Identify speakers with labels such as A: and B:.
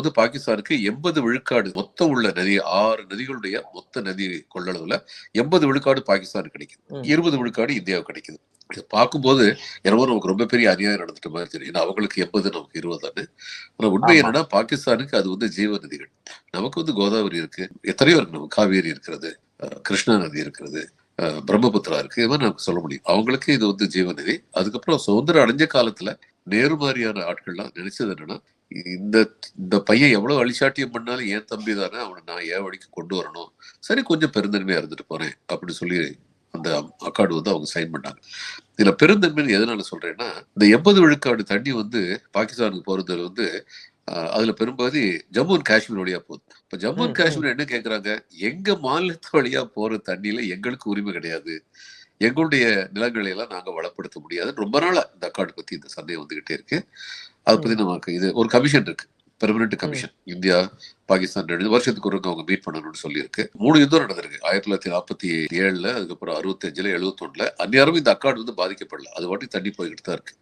A: வந்து பாகிஸ்தானுக்கு எண்பது விழுக்காடு மொத்தம் உள்ள நதி ஆறு நதிகளுடைய மொத்த நதி கொள்ளளவுல எண்பது விழுக்காடு பாகிஸ்தானுக்கு கிடைக்குது. இருபது விழுக்காடு இந்தியாவுக்கு கிடைக்குது. இது பார்க்கும்போது என்னவோ நமக்கு ரொம்ப பெரிய அநியாயம் நடந்துட்ட மாதிரி தெரியும். ஏன்னா அவங்களுக்கு எண்பது நமக்கு இருபதான்னு ஆனா உண்மை. என்னன்னா பாகிஸ்தானுக்கு அது வந்து ஜீவ நதிகள். நமக்கு வந்து கோதாவரி இருக்கு. எத்தனையோ இருக்கு. நம்ம காவேரி இருக்கிறது கிருஷ்ணா நதி இருக்கிறது பிரம்மபுத்திரா இருக்கு. இது மாதிரி நமக்கு சொல்ல முடியும். அவங்களுக்கு இது வந்து ஜீவநதி. அதுக்கப்புறம் சுதந்திரம் அடைஞ்ச காலத்துல நேரு மாதிரியான ஆட்கள்லாம் நினைச்சது என்னன்னா இந்த இந்த பையன் எவ்வளவு அழிச்சாட்டியம் பண்ணாலும் ஏன் தம்பி தானே அவனை நான் ஏன் வழிக்கு கொண்டு வரணும்? சரி கொஞ்சம் பெருந்தன்மையா இருந்துட்டு போறேன் அப்படின்னு சொல்லி அந்த அக்காடு வந்து அவங்க சைன் பண்ணாங்க. இதுல பெருந்தன்மை எதனால சொல்றேன்னா இந்த எண்பது விழுக்காடு தண்ணி வந்து பாகிஸ்தானுக்கு போறது வந்து அதுல பெரும்பகுதி ஜம்மு அண்ட் காஷ்மீர் வழியா போகுது. இப்ப ஜம்மு அண்ட் காஷ்மீர் என்ன கேக்குறாங்க? எங்க மாநிலத்து வழியா போற தண்ணியில எங்களுக்கு உரிமை கிடையாது. எங்களுடைய நிலங்களை எல்லாம் நாங்க வளப்படுத்த முடியாது ரொம்ப நாளா இந்த அக்காடு பத்தி இந்த சந்தேகம் வந்துகிட்டே இருக்கு. அதை பத்தி நமக்கு இது ஒரு கமிஷன் இருக்கு. பெர்மனன்ட் கமிஷன் இந்தியா பாகிஸ்தான் ரெண்டு வருஷத்துக்கு ஒரு அவங்க மீட் பண்ணணும்னு சொல்லியிருக்கு. மூணு யுத்தம் நடந்திருக்கு. ஆயிரத்தி தொள்ளாயிரத்தி நாற்பத்தி ஏழுல அதுக்கப்புறம் அறுபத்தி அஞ்சுல எழுபத்தி ஒண்ணுல அந்நேரம் இந்த அக்காடு வந்து பாதிக்கப்படல. அது வாட்டி தண்ணி போய்கிட்டு தான் இருக்கு.